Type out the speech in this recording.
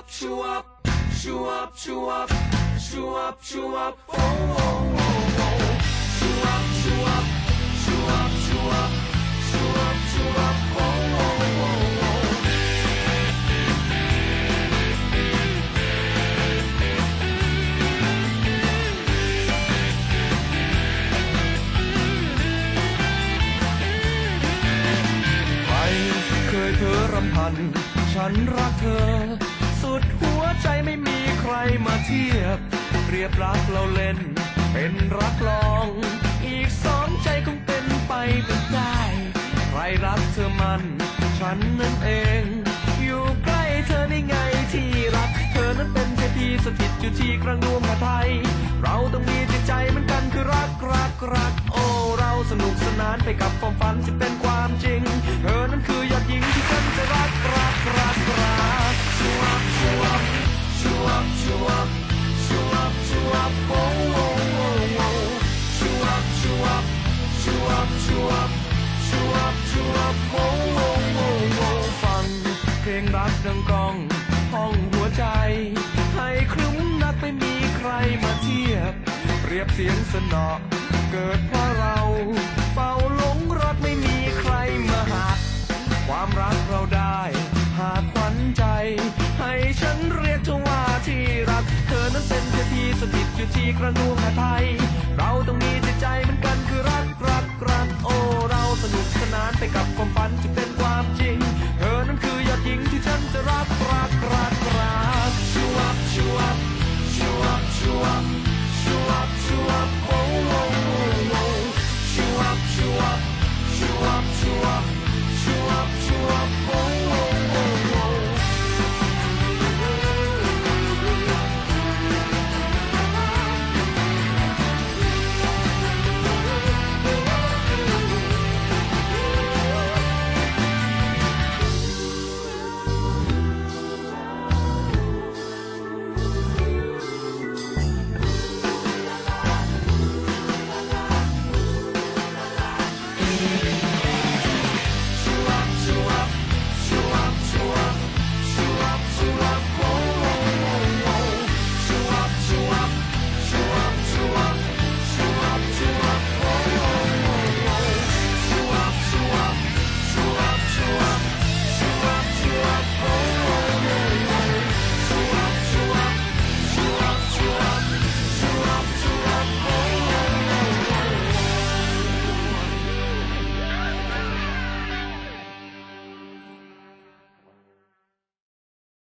up, chew up, chew up, chew up, chew up, chew up, oh, oh, oh, oh. Chew up, chew up, chew up, chew up, chew up, chew up, oh, oh, oh, oh. เคยเธอรำพัน ฉันรักเธอ สุดหัวใจไม่มีใครมาเทียบ เปรียบรักเราเล่น เป็นรักลอง อีกสองใจคงเป็นไปเป็นได้ ใครรักเธอมัน ฉันนั่นเอง อยู่ใกล้เธอในไงที่รัก เธอนั้นเป็นเทพีสถิตอยู่ที่กลางดวงพระไทย เราต้องมีจิตใจเหมือนกันคือรักรักรักโอ้เราสนุกสนานไปกับความฝันที่เป็นความ โอ้ฟังเพลงรักดังกองห้องหัวใจ ให้คลุ้มนักไม่มีใครมาเทียบเปรียบเสียงสนอเกิดเพราะเรา เฝ้าหลงรักไม่มีใครมาหัก ความรัก ที่กระดวงไทย เราต้องมีจิตใจเหมือนกันคือรักเรา